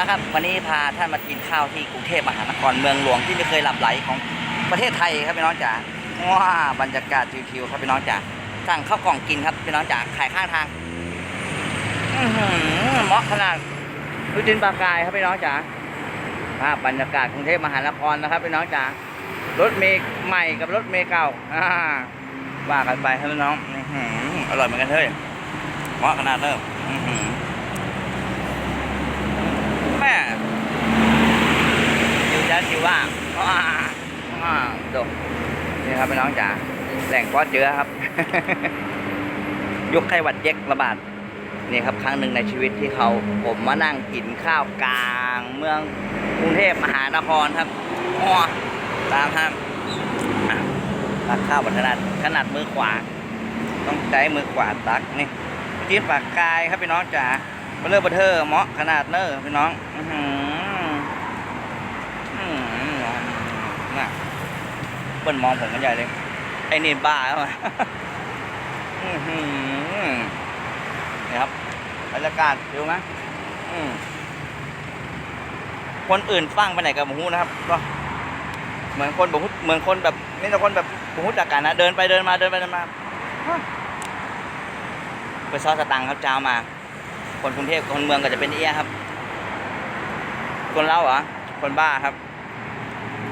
แล้วครับ วันนี้พาท่านมากินข้าวที่กรุงเทพมหานครเมืองหลวงที่ไม่เคยหลับไหลของประเทศไทยครับพี่น้องจ๋าว้าบรรยากาศชิวๆครับพี่น้องจ๋าสั่งข้าวกล่องกินครับพี่น้องจ๋าขายข้างทางอื้อหือเหมาะขนาดดูจินปลากายครับพี่น้องจ๋าภาพบรรยากาศกรุงเทพมหานครนะครับพี่น้องจ๋ารถเมล์ใหม่กับรถเมล์เก่าว่ากันไปครับพี่น้องอื้อหืออร่อยเหมือนกันเฮ้ยเหมาะขนาดเริ่มอื้อหือ แม่อยู่ชัด อยู่ว่าว้าว้าดูนี่ครับพี่น้องจ๋าแหล่งเพาะเชื้อครับยุคไข้หวัดเย็กระบาดนี่ครับครั้งหนึ่งในชีวิตที่เขาผมมานั่งกินข้าวกลางเมืองกรุงเทพมหานครครับอ้อตามครับตักข้าวบัถนัดขนาดมือขวา ต้องใช้มือขวาตักนี่กินปากกายครับพี่น้องจ๋าเบลเลอร์เบเทอร์เหมาะขนาดเนอร์พี่น้อง อือหือน่ะ เปิ้นมองผมกันใหญ่เลย ไอ้นี่บ้าเข้ามาอื้อหือนี่ครับบรรยากาศดูไหมคนอื่นฟังไปไหนกับหมูนะครับ ก็ เหมือนคนบอกเหมือนคนแบบนี่แต่คนแบบบุจากกันนะเดินไปเดินมาเดินไปเดินมาไปซอสตังค์ครับเจ้ามา คนกรุงเทพคนเมืองก็จะเป็นเอี้ยครับ คนเล่าเหรอคนบ้าครับ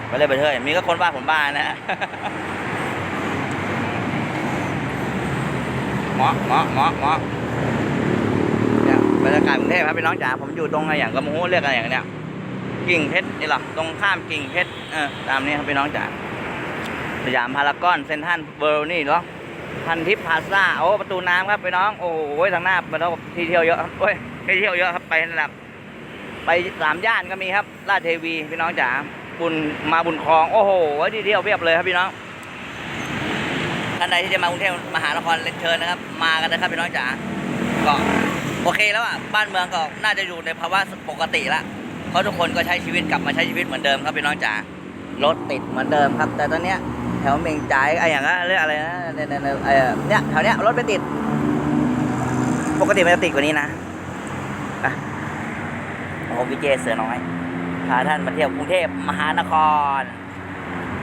ไปเลยไปเถอะมีก็คนบ้าคนบ้านะเหมาะเหมาะเหมาะเหมาะเนี่ยบรรยากาศกรุงเทพครับพี่น้องจ๋าผมอยู่ตรงอะไรอย่างกระมูเรียกอะไรอย่างเนี้ยกิ่งเพชรนี่หรอตรงข้ามกิ่งเพชรเออตามนี้ครับพี่น้องจ๋าสยามพารากอนเซนทรัลเวิลด์นี่หรอพันทิพย์พาซ่าโอ้ประตูน้ำครับพี่น้องโอ้โหทางหน้ามันต้องที่เที่ยวเยอะครับโอ้ยที่เที่ยวเยอะครับไประดับไปสามย่านก็มีครับลาดเทวีพี่น้องจ๋า บุญมาบุญคลอง โอ้โหที่เที่ยวเพียบเลยครับพี่น้องท่านใดที่จะมากรุงเทพมหานครเรียนเชิญนะครับ มากันนะครับพี่น้องจ๋าก็โอเคแล้วอะบ้านเมืองก็น่าจะอยู่ในภาวะปกติละเพราะทุกคนก็ใช้ชีวิตกลับมาใช้ชีวิตเหมือนเดิมครับพี่น้องจ๋ารถติดเหมือนเดิมครับ แต่ตอนเนี้ยแถวเมงจ่ายไอ้อย่างก็เรียกอะไรนะเนี่ยเนี่ยแถวเนี้ยรถไม่ติด ปกติมันจะติดกว่านี้นะอะผมวิเจเสือน้อย พาท่านมาเที่ยวกรุงเทพมหานคร